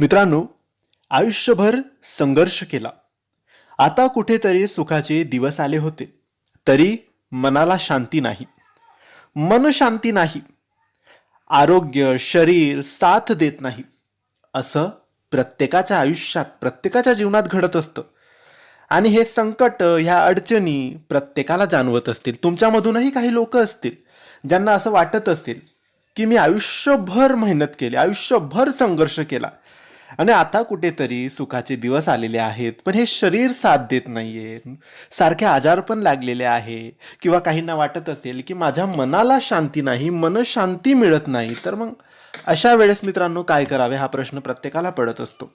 मित्रांनो आयुष्यभर संघर्ष केला. आता कुठेतरी सुखाचे दिवस आले होते. तरी मनाला शांती नाही. मन शांती नाही. आरोग्य शरीर साथ देत नाही. असं प्रत्येकाच्या आयुष्यात प्रत्येकाच्या जीवनात घडत असतं. आणि हे संकट ह्या अडचणी प्रत्येकाला जाणवत असतील. तुमच्यामधूनही काही लोक असतील ज्यांना असं वाटत असतील की मी आयुष्यभर मेहनत केली आयुष्यभर संघर्ष केला. आणि आता कुठेतरी सुखाचे दिवस आलेले आहेत पण हे शरीर साथ देत नाहीये. सारखे आजार पण लागलेले आहे किंवा काहींना वाटत असेल की माझ्या मनाला शांती नाही मन शांती मिळत नाही तर मग अशा वेळेस मित्रांनो काय करावे हा प्रश्न प्रत्येकाला पडत असतो.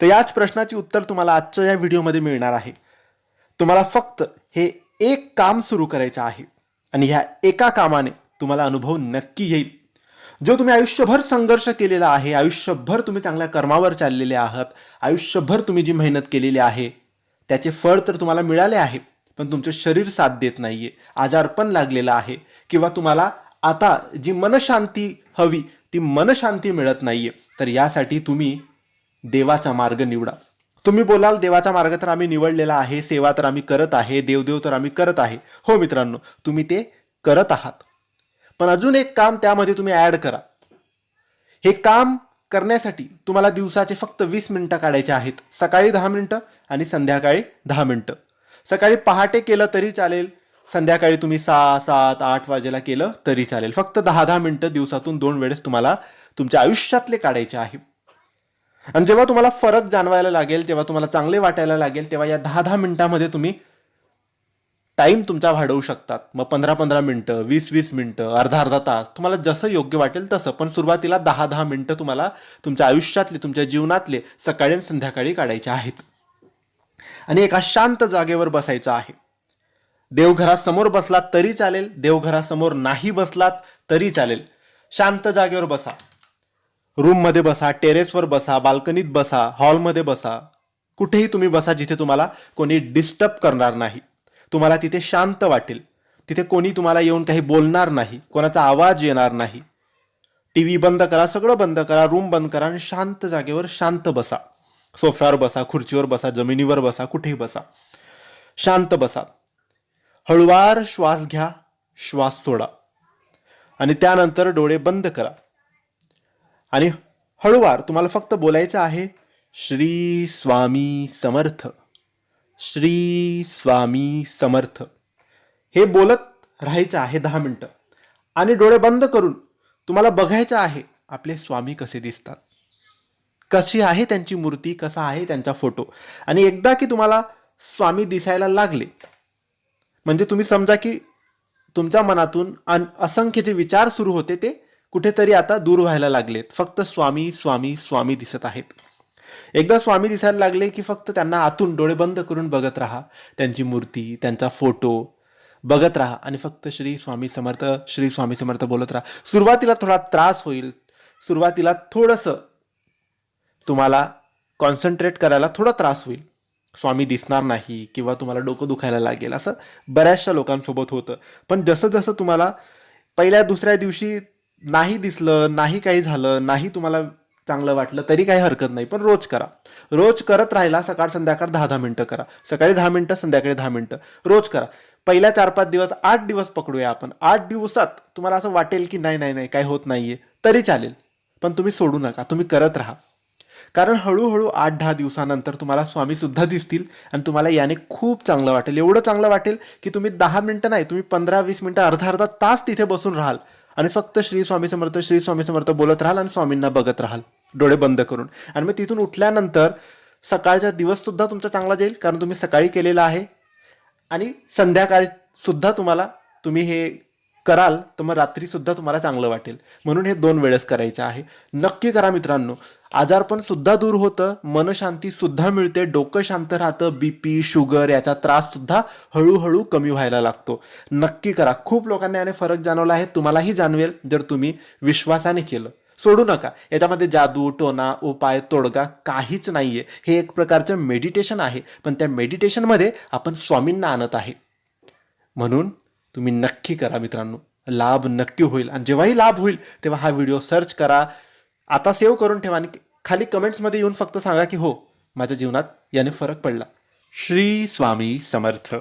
तर याच प्रश्नाची उत्तर तुम्हाला आजच्या या व्हिडिओमध्ये मिळणार आहे. तुम्हाला फक्त हे एक काम सुरू करायचं आहे आणि ह्या एका कामाने तुम्हाला अनुभव नक्की येईल. जो तुम्ही आयुष्यभर संघर्ष केलेला आहे आयुष्यभर तुम्ही चांगल्या कर्मावर चाललेले आहात आयुष्यभर तुम्ही जी मेहनत केलेली आहे त्याचे फळ तर तुम्हाला मिळाले आहे पण तुमचं शरीर साथ देत नाहीये आजार पण लागलेला आहे किंवा तुम्हाला आता जी मनशांती हवी ती मनशांती मिळत नाहीये तर यासाठी तुम्ही देवाचा मार्ग निवडा. तुम्ही बोलाल देवाचा मार्ग तर आम्ही निवडलेला आहे सेवा तर आम्ही करत आहे देवदेव तर आम्ही करत आहे. हो मित्रांनो तुम्ही ते करत आहात. पण अजून एक काम त्यामध्ये तुम्ही ॲड करा. हे काम करण्यासाठी तुम्हाला दिवसाचे फक्त वीस मिनटं काढायचे आहेत. सकाळी दहा मिनटं आणि संध्याकाळी दहा मिनटं. सकाळी पहाटे केलं तरी चालेल संध्याकाळी तुम्ही सहा सात आठ वाजेला केलं तरी चालेल. फक्त दहा दहा मिनटं दिवसातून दोन वेळेस तुम्हाला तुमच्या आयुष्यातले काढायचे आहे. आणि जेव्हा तुम्हाला फरक जाणवायला लागेल जेव्हा तुम्हाला चांगले वाटायला लागेल तेव्हा या दहा दहा मिनटामध्ये तुम्ही टाईम तुमचा वाढवू शकतात. मग पंधरा पंधरा मिनटं वीस वीस मिनटं अर्धा अर्धा तास तुम्हाला जसं योग्य वाटेल तसं. पण सुरुवातीला दहा दहा मिनटं तुम्हाला तुमच्या आयुष्यातले तुमच्या जीवनातले सकाळी आणि संध्याकाळी काढायचे आहेत. आणि एका शांत जागेवर बसायचं आहे. देवघरासमोर बसलात तरी चालेल देवघरासमोर नाही बसलात तरी चालेल. शांत जागेवर बसा. रूममध्ये बसा टेरेसवर बसा बाल्कनीत बसा हॉलमध्ये बसा. कुठेही तुम्ही बसा जिथे तुम्हाला कोणी डिस्टर्ब करणार नाही. तुम्हाला तिथे शांत वाटेल. तिथे कोणी तुम्हाला येऊन काही बोलणार नाही कोणाचा आवाज येणार नाही. टी व्ही बंद करा सगळं बंद करा रूम बंद करा आणि शांत जागेवर शांत बसा. सोफ्यावर बसा खुर्चीवर बसा जमिनीवर बसा कुठेही बसा. शांत बसा. हळुवार श्वास घ्या श्वास सोडा. आणि त्यानंतर डोळे बंद करा. आणि हळुवार तुम्हाला फक्त बोलायचं आहे श्री स्वामी समर्थ. श्री स्वामी समर्थ. हे बोलत राहायचं आहे दहा मिनटं. आणि डोळे बंद करून तुम्हाला बघायचं आहे आपले स्वामी कसे दिसतात. कशी आहे त्यांची मूर्ती कसा आहे त्यांचा फोटो. आणि एकदा की तुम्हाला स्वामी दिसायला लागले म्हणजे तुम्ही समजा की तुमच्या मनातून अन असंख्य जे विचार सुरू होते ते कुठेतरी आता दूर व्हायला लागलेत. फक्त स्वामी स्वामी स्वामी दिसत आहेत. एकदा स्वामी दिसायला लागले की फक्त त्यांना आतून डोळे बंद करून बघत राहा. त्यांची मूर्ती त्यांचा फोटो बघत राहा आणि फक्त श्री स्वामी समर्थ श्री स्वामी समर्थ बोलत राहा. सुरुवातीला थोडा त्रास होईल. सुरुवातीला थोडंसं तुम्हाला कॉन्सन्ट्रेट करायला थोडा त्रास होईल. स्वामी दिसणार नाही किंवा तुम्हाला डोकं दुखायला लागेल असं बऱ्याचशा लोकांसोबत होतं. पण जसं जसं तुम्हाला पहिल्या दुसऱ्या दिवशी नाही दिसलं नाही काही झालं नाही तुम्हाला चांगलं वाटलं तरी काही हरकत नाही पण रोज करा. रोज करत राहिला सकाळ संध्याकाळ दहा दहा मिनटं करा. सकाळी दहा मिनटं संध्याकाळी दहा मिनटं. रोज करा. पहिल्या चार पाच दिवस आठ दिवस पकडूया आपण. आठ दिवसात तुम्हाला असं वाटेल की नाही नाही नाही काही होत नाही आहे तरी चालेल. पण तुम्ही सोडू नका तुम्ही करत राहा. कारण हळूहळू आठ दहा दिवसानंतर तुम्हाला स्वामीसुद्धा दिसतील आणि तुम्हाला याने खूप चांगलं वाटेल. एवढं चांगलं वाटेल की तुम्ही दहा मिनटं नाही तुम्ही पंधरा वीस मिनटं अर्धा अर्धा तास तिथे बसून राहाल. आणि फक्त श्री स्वामी समर्थ श्री स्वामी समर्थ बोलत राहाल आणि स्वामींना बघत राहाल. डोळे बंद करून. आणि मग तिथून उठल्यानंतर सकाळचा दिवससुद्धा तुमचा चांगला जाईल कारण तुम्ही सकाळी केलेला आहे. आणि संध्याकाळी सुद्धा तुम्हाला तुम्ही हे कराल तर मग रात्रीसुद्धा तुम्हाला चांगलं वाटेल. म्हणून हे दोन वेळेस करायचं आहे. नक्की करा मित्रांनो. आजारपण सुद्धा दूर होतं मनशांती सुद्धा मिळते डोकं शांत राहतं बी पी शुगर याचा त्रास सुद्धा हळूहळू कमी व्हायला लागतो. नक्की करा. खूप लोकांना याने फरक जाणवला आहे तुम्हालाही जाणवेल जर तुम्ही विश्वासाने केलं. सोडू नका. याच्यामध्ये जादू टोना उपाय तोडगा काहीच नाहीये. हे एक प्रकारचं मेडिटेशन आहे. पण त्या मेडिटेशनमध्ये आपण स्वामींना आणत आहे. म्हणून तुम्ही नक्की करा मित्रांनो. लाभ नक्की होईल. आणि जेव्हाही लाभ होईल तेव्हा हा व्हिडिओ सर्च करा. आता सेव्ह करून ठेवा आणि खाली कमेंट्समध्ये येऊन फक्त सांगा की हो माझ्या जीवनात याने फरक पडला. श्री स्वामी समर्थ.